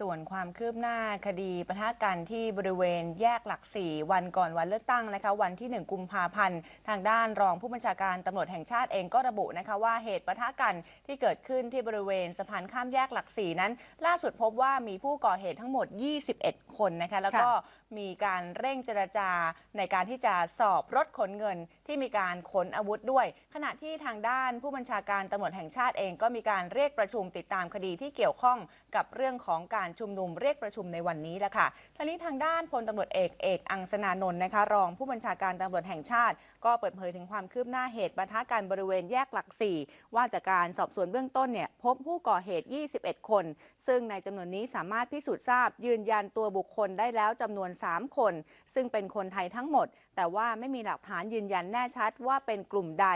ส่วนความคืบหน้าคดีปะทะกันที่บริเวณแยกหลักสี่วันก่อนวันเลือกตั้งนะคะวันที่ 1 กุมภาพันธ์ ทางด้านรองผู้บัญชาการตำรวจแห่งชาติเองก็ระบุนะคะว่าเหตุปะทะกันที่เกิดขึ้นที่บริเวณสะพานข้ามแยกหลักสี่นั้น ล่าสุดพบว่ามีผู้ก่อเหตุทั้งหมด 21 คนนะคะแล้วก็มีการเร่งเจรจาในการที่จะสอบรถขนเงินที่มีการขนอาวุธด้วย ขณะที่ทางด้านผู้บัญชาการตำรวจแห่งชาติเองก็มีการเรียกประชุมติดตามคดีที่เกี่ยวข้องกับเรื่องของการชุมนุมเรียกประชุมในวันนี้แหละค่ะทีนี้ทางด้านพลตำรวจเอกเอกอังสนานนท์นะคะรองผู้บัญชาการตำรวจแห่งชาติ ก็เปิดเผยถึงความคืบหน้าเหตุปะทะกันบริเวณแยกหลักสี่ว่าจากการสอบสวนเบื้องต้นเนี่ยพบผู้ก่อเหตุ 21 คน ซึ่งในจำนวนนี้สามารถพิสูจน์ทราบยืนยันตัวบุคคนได้แล้วจำนวน 3 คน ซึ่งเป็นคนไทยทั้งหมด แต่ว่าไม่มีหลักฐานยืนยันแน่ชัดว่าเป็นกลุ่มใด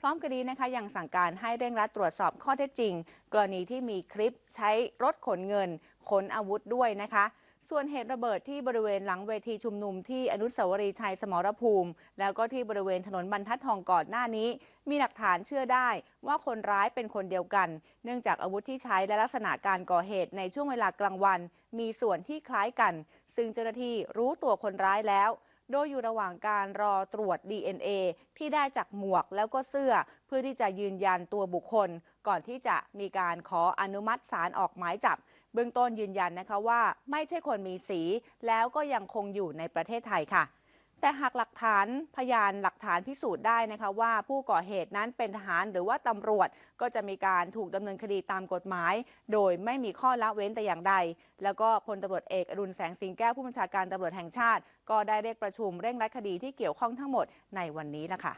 พร้อมกันนี้นะคะยังสั่งการให้เร่งรัดตรวจสอบข้อเท็จจริง กรณีที่มีคลิปใช้รถขนเงินขนอาวุธด้วยนะคะ ส่วนเหตุระเบิดที่บริเวณหลังเวทีชุมนุมที่อนุสาวรีย์ชัยสมรภูมิ แล้วก็ที่บริเวณถนนบรรทัดทองก่อนหน้านี้ มีหลักฐานเชื่อได้ว่าคนร้ายเป็นคนเดียวกัน เนื่องจากอาวุธที่ใช้และลักษณะการก่อเหตุในช่วงเวลากลางวัน มีส่วนที่คล้ายกัน ซึ่งเจ้าหน้าที่รู้ตัวคนร้ายแล้ว โดยอยู่ระหว่างการรอตรวจ DNA ที่ได้จากหมวกแล้วก็เสื้อ เพื่อที่จะยืนยันตัวบุคคล ก่อนที่จะมีการขออนุมัติศาลออกหมายจับ เบื้องต้นยืนยันนะคะว่าไม่ใช่คนมีสี แล้วก็ยังคงอยู่ในประเทศไทยค่ะ แต่หากหลักฐานพยานหลักฐานพิสูจน์ได้นะคะว่าผู้ก่อเหตุนั้นเป็นทหารหรือว่าตำรวจก็จะมีการถูกดำเนินคดีตามกฎหมาย โดยไม่มีข้อละเว้นแต่อย่างใด แล้วก็พลตำรวจเอกอรุณแสงสิงแก้วผู้บัญชาการตำรวจแห่งชาติ ก็ได้เรียกประชุมเร่งรัดคดีที่เกี่ยวข้องทั้งหมดในวันนี้ละค่ะ